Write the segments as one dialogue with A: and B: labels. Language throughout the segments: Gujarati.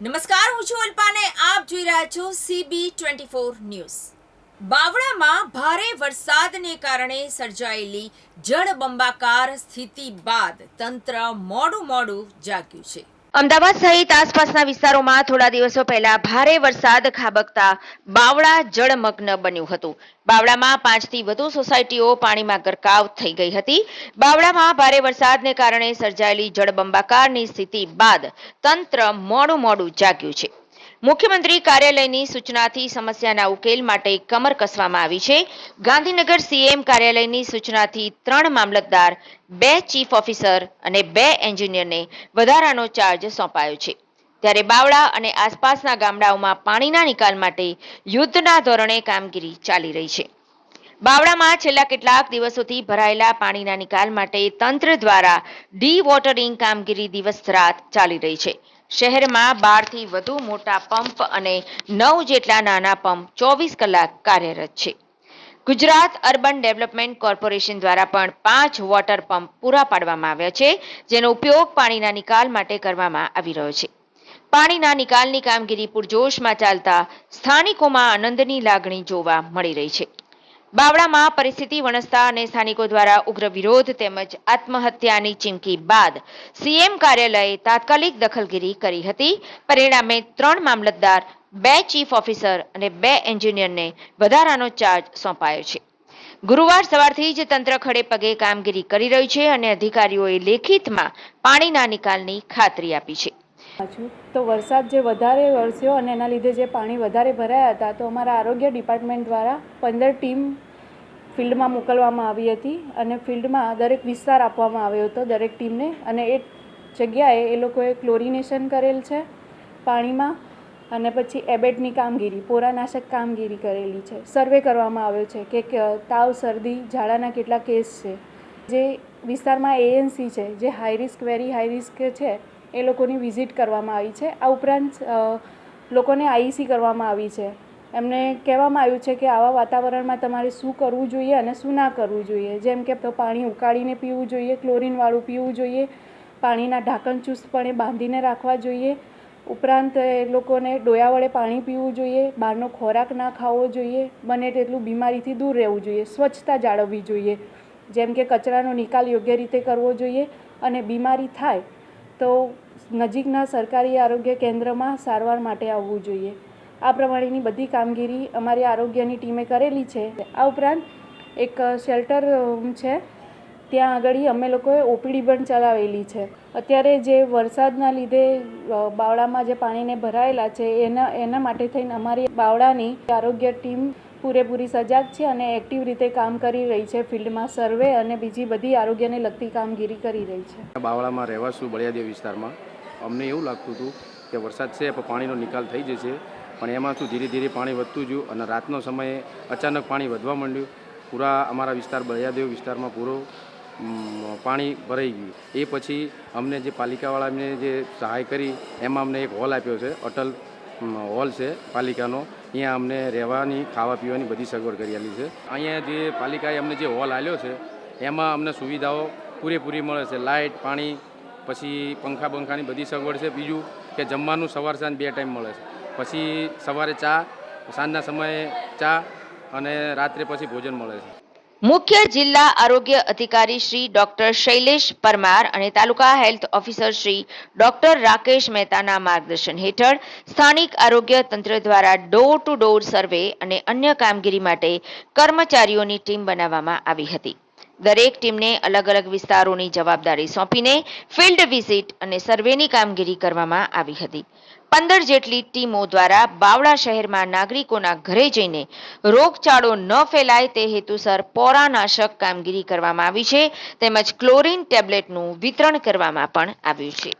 A: નમસ્કાર, હું છું અલ્પાને. આપ જોઈ રહ્યા છો સીબી ટ્વેન્ટી ફોર ન્યૂઝ બાવળામાં ભારે વરસાદને કારણે સર્જાયેલી જળબંબાકાર સ્થિતિ બાદ તંત્ર મોડું મોડું જાગ્યું છે.
B: અમદાવાદ સહિત આસપાસના વિસ્તારોમાં થોડા દિવસો પહેલા ભારે વરસાદ ખાબકતા બાવળા જળમગ્ન બન્યું હતું. બાવળામાં પાંચથી વધુ સોસાયટીઓ પાણીમાં ગરકાવ થઈ ગઈ હતી. બાવળામાં ભારે વરસાદને કારણે સર્જાયેલી જળબંબાકારની સ્થિતિ બાદ તંત્ર મોડું મોડું જાગ્યું છે. મુખ્યમંત્રી કાર્યાલયની સૂચનાથી સમસ્યાના ઉકેલ માટે કમર કસવામાં આવી છે. ગાંધીનગર સીએમ કાર્યાલયની સૂચનાથી ત્રણ મામલતદાર, બે ચીફ ઓફિસર અને બે એન્જિનિયરને વધારાનો ચાર્જ સોંપાયો છે. ત્યારે બાવળા અને આસપાસના ગામડાઓમાં પાણીના નિકાલ માટે યુદ્ધના ધોરણે કામગીરી ચાલી રહી છે. બાવળામાં છેલ્લા કેટલાક દિવસોથી ભરાયેલા પાણીના નિકાલ માટે તંત્ર દ્વારા ડી વોટરિંગ કામગીરી દિવસ રાત ચાલી રહી છે. શહેરમાં બારથી વધુ મોટા પંપ અને નવ જેટલા નાના પંપ ચોવીસ કલાક કાર્યરત છે. ગુજરાત અર્બન ડેવલપમેન્ટ કોર્પોરેશન દ્વારા પણ પાંચ વોટર પંપ પૂરા પાડવામાં આવ્યા છે, જેનો ઉપયોગ પાણીના નિકાલ માટે કરવામાં આવી રહ્યો છે. પાણીના નિકાલની કામગીરી પૂરજોશમાં ચાલતા સ્થાનિકોમાં આનંદની લાગણી જોવા મળી રહી છે. બાવળામાં પરિસ્થિતિ વણસતા અને સ્થાનિકો દ્વારા ઉગ્ર વિરોધ તેમજ આત્મહત્યાની ચીમકી બાદ સીએમ કાર્યાલયે તાત્કાલિક દખલગીરી કરી હતી. પરિણામે ત્રણ મામલતદાર, બે ચીફ ઓફિસર અને બે એન્જિનિયરને વધારાનો ચાર્જ સોંપાયો છે. ગુરુવાર સવારથી જ તંત્ર ખડે પગે કામગીરી કરી રહ્યું છે અને અધિકારીઓએ લેખિતમાં પાણીના નિકાલની ખાતરી આપી છે.
C: તો વરસાદ જે વધારે વરસ્યો અને એના લીધે જે પાણી વધારે ભરાયા હતા, તો અમારા આરોગ્ય ડિપાર્ટમેન્ટ દ્વારા પંદર ટીમ ફિલ્ડમાં મોકલવામાં આવી હતી અને ફિલ્ડમાં દરેક વિસ્તાર આપવામાં આવ્યો હતો દરેક ટીમને. અને એ જગ્યાએ એ લોકોએ ક્લોરિનેશન કરેલ છે પાણીમાં અને પછી એબેટની કામગીરી, પોરાનાશક કામગીરી કરેલી છે. સર્વે કરવામાં આવ્યો છે કે તાવ, શરદી, ઝાડાના કેટલા કેસ છે. જે વિસ્તારમાં એએનસી છે, જે high risk, very high risk છે, એ લોકોની વિઝિટ કરવામાં આવી છે. આ ઉપરાંત લોકોને આઈસી કરવામાં આવી છે. એમને કહેવામાં આવ્યું છે કે આવા વાતાવરણમાં તમારે શું કરવું જોઈએ અને શું ના કરવું જોઈએ. જેમ કે તો પાણી ઉકાળીને પીવું જોઈએ ક્લોરીનવાળું પીવું જોઈએ, પાણીના ઢાંકણ ચુસ્તપણે બાંધીને રાખવા જોઈએ. ઉપરાંત એ લોકોને ડોયા વડે પાણી પીવું જોઈએ, બહારનો ખોરાક ના ખાવો જોઈએ, બને તેટલું બીમારીથી દૂર રહેવું જોઈએ, સ્વચ્છતા જાળવવી જોઈએ. જેમ કે કચરાનો નિકાલ યોગ્ય રીતે કરવો જોઈએ અને બીમારી થાય તો નજીકના સરકારી આરોગ્ય કેન્દ્રમાં સારવાર માટે આવવું જોઈએ. આ પ્રમાણેની બધી કામગીરી અમારી આરોગ્યની ટીમે કરેલી છે. આ ઉપરાંત એક શેલ્ટર રૂમ છે. ત્યાં આગળ અમે લોકોએ ઓપીડી પણ ચલાવેલી છે. અત્યારે જે વરસાદના લીધે બાવળામાં જે પાણીને ભરાયેલા છે, એના એના માટે થઈને અમારી બાવળાની આરોગ્ય ટીમ પૂરેપૂરી સજાગ છે અને એક્ટિવ રીતે કામ કરી રહી છે. ફિલ્ડમાં સર્વે અને બીજી બધી આરોગ્યને લગતી કામગીરી કરી રહી છે.
D: બાવળામાં રહેવાસું બળિયાદેવ વિસ્તારમાં. અમને એવું લાગતું હતું કે વરસાદ છે, પણ પાણીનો નિકાલ થઈ જશે. પણ એમાં શું ધીરે ધીરે પાણી વધતું ગયું અને રાતનો સમયે અચાનક પાણી વધવા માંડ્યું. પૂરા અમારા વિસ્તાર બળિયાદેવ વિસ્તારમાં પૂરો પાણી ભરાઈ ગયું. એ પછી અમને જે પાલિકાવાળાને જે સહાય કરી, એમાં અમને એક હોલ આપ્યો છે, અટલ હોલ છે પાલિકાનો. અહીંયા અમને રહેવાની, ખાવા પીવાની બધી સગવડ કરી આપી છે. અહીંયા જે પાલિકાએ અમને જે હોલ આપ્યો છે, એમાં અમને સુવિધાઓ પૂરેપૂરી મળે છે. લાઇટ પાણી, પછી પંખા બંખાની બધી સગવડ છે. બીજું કે જમવાનું સવાર સાંજ બે ટાઈમ મળે છે. પછી સવારે ચા, સાંજના સમયે ચા અને રાત્રે પછી ભોજન મળે છે.
B: મુખ્ય જિલ્લા આરોગ્ય અધિકારી શ્રી ડોક્ટર શૈલેષ પરમાર અને taluka health officer Shri doctor Rakesh મહેતાના માર્ગદર્શન હેઠળ સ્થાનિક આરોગ્ય તંત્ર દ્વારા ડોર ટુ ડોર સર્વે અને અન્ય કામગીરી માટે કર્મચારીઓની ટીમ બનાવવામાં આવી હતી. દરેક ટીમને અલગ અલગ વિસ્તારોની જવાબદારી સોંપીને ફિલ્ડ વિઝિટ અને સર્વેની કામગીરી કરવામાં આવી હતી. પંદર જેટલી ટીમો દ્વારા બાવળા શહેરમાં નાગરિકોના ઘરે જઈને રોગચાળો ન ફેલાય તે હેતુસર પોરાનાશક કામગીરી કરવામાં આવી છે. તેમજ ક્લોરીન ટેબ્લેટનું વિતરણ કરવામાં પણ આવ્યું છે.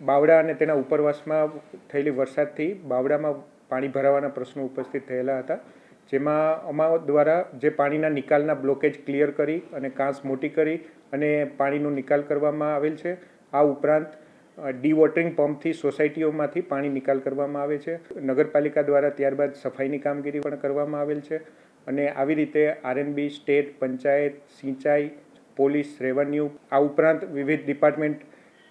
E: બાવડા અને તેના ઉપરવાસમાં થયેલી વરસાદથી બાવડામાં પાણી ભરાવાના પ્રશ્નો ઉપસ્થિત થયેલા હતા. જેમાં અમારા દ્વારા જે પાણીના નિકાલના બ્લોકેજ ક્લિયર કરી અને કાંસ મોટી કરી અને પાણીનો નિકાલ કરવામાં આવેલ છે. આ ઉપરાંત ડી વોટરિંગ પંપથી સોસાયટીઓમાંથી પાણી નિકાલ કરવામાં આવે છે. નગરપાલિકા દ્વારા ત્યારબાદ સફાઈની કામગીરી પણ કરવામાં આવેલ છે અને આવી રીતે આરએનબી સ્ટેટ પંચાયત, સિંચાઈ, પોલીસ રેવન્યુ આ ઉપરાંત વિવિધ ડિપાર્ટમેન્ટ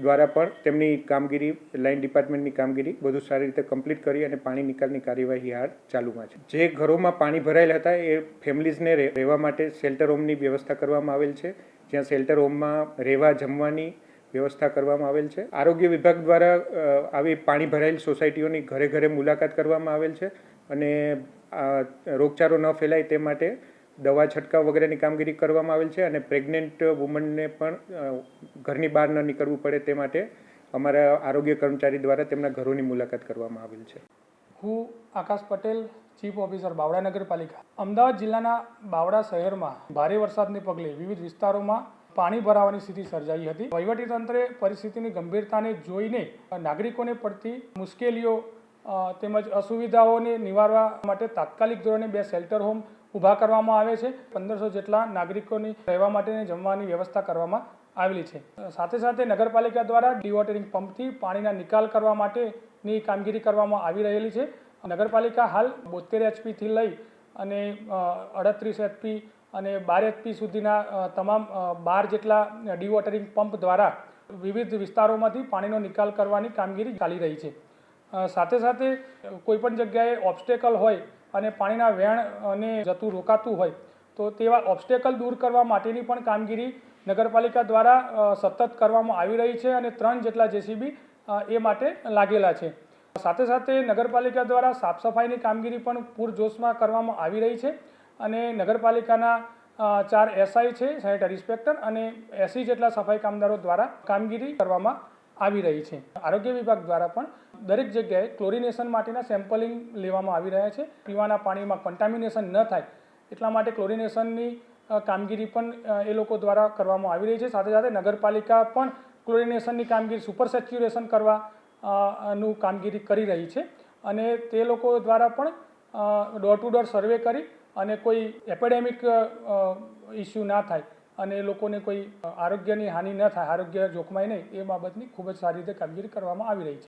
E: દ્વારા પણ તેમની કામગીરી, લાઇન ડિપાર્ટમેન્ટની કામગીરી બધું સારી રીતે કમ્પ્લીટ કરી અને પાણી નિકાલની કાર્યવાહી હાલ ચાલુમાં છે. જે ઘરોમાં પાણી ભરાયેલા હતા, એ ફેમિલીઝને રહે- રહેવા માટે શેલ્ટર હોમની વ્યવસ્થા કરવામાં આવેલ છે. જ્યાં શેલ્ટર હોમમાં રહેવા, જમવાની વ્યવસ્થા કરવામાં આવેલ છે. આરોગ્ય વિભાગ દ્વારા આવી પાણી ભરાયેલ સોસાયટીઓની ઘરે ઘરે મુલાકાત કરવામાં આવેલ છે અને રોગચાળો ન ફેલાય તે માટે દવા છંટકાવ વગેરેની કામગીરી કરવામાં આવેલ છે અને પ્રેગ્નેન્ટ વુમનને પણ ઘરની બહાર ન નીકળવું પડે તે માટે અમારા આરોગ્ય કર્મચારી દ્વારા તેમના ઘરોની મુલાકાત કરવામાં આવેલ છે.
F: હું આકાશ પટેલ ચીફ ઓફિસર બાવડા નગરપાલિકા. અમદાવાદ જિલ્લાના બાવડા શહેરમાં ભારે વરસાદને પગલે વિવિધ વિસ્તારોમાં પાણી ભરાવાની સ્થિતિ સર્જાઈ હતી. વહીવટીતંત્રે પરિસ્થિતિની ગંભીરતાને જોઈને નાગરિકોને પડતી મુશ્કેલીઓ તેમજ અસુવિધાઓને નિવારવા માટે તાત્કાલિક ધોરણે બે શેલ્ટર હોમ ઊભા કરવામાં આવે છે. પંદરસો જેટલા નાગરિકોની રહેવા માટેની જમવાની વ્યવસ્થા કરવામાં આવેલી છે. સાથે સાથે નગરપાલિકા દ્વારા ડિવોટરિંગ પંપથી પાણીના નિકાલ કરવા માટેની કામગીરી કરવામાં આવી રહેલી છે. નગરપાલિકા હાલ બોતેર એચપીથી લઈ અને અડત્રીસ એચપી અને બાર એચપી સુધીના તમામ બાર જેટલા ડિવોટરિંગ પંપ દ્વારા વિવિધ વિસ્તારોમાંથી પાણીનો નિકાલ કરવાની કામગીરી ચાલી રહી છે. સાથે સાથે કોઈપણ જગ્યાએ ઓબ્સ્ટેકલ હોય અને પાણીના વેણ અને જતું રોકાતું હોય, તો તેવા ઓબ્સ્ટેકલ દૂર કરવા માટેની પણ કામગીરી નગરપાલિકા દ્વારા સતત કરવામાં આવી રહી છે અને ત્રણ જેટલા જેસીબી એ માટે લાગેલા છે. સાથે સાથે નગરપાલિકા દ્વારા સાફ સફાઈની કામગીરી પણ પૂરજોશમાં કરવામાં આવી રહી છે અને નગરપાલિકાના ચાર એસઆઈ છે, સેનેટરી ઇન્સ્પેક્ટર અને એસી જેટલા સફાઈ કામદારો દ્વારા કામગીરી કરવામાં આવી રહી છે. આરોગ્ય વિભાગ દ્વારા પણ દરેક જગ્યાએ ક્લોરિનેશન માટેના સેમ્પલિંગ લેવામાં આવી રહ્યા છે. પીવાના પાણીમાં કન્ટામિનેશન ન થાય એટલા માટે ક્લોરિનેશનની કામગીરી પણ એ લોકો દ્વારા કરવામાં આવી રહી છે. સાથે સાથે નગરપાલિકા પણ ક્લોરિનેશનની કામગીરી સુપર સેચ્યુરેશન કરવા નું કામગીરી કરી રહી છે અને તે લોકો દ્વારા પણ ડોર ટુ ડોર સર્વે કરી અને કોઈ એપેડેમિક ઇસ્યુ ના થાય અને લોકોને કોઈ આરોગ્યની હાનિ ન થાય, આરોગ્ય જોખમાય નહીં એ બાબતની ખૂબ જ સારી રીતે કામગીરી કરવામાં આવી રહી છે.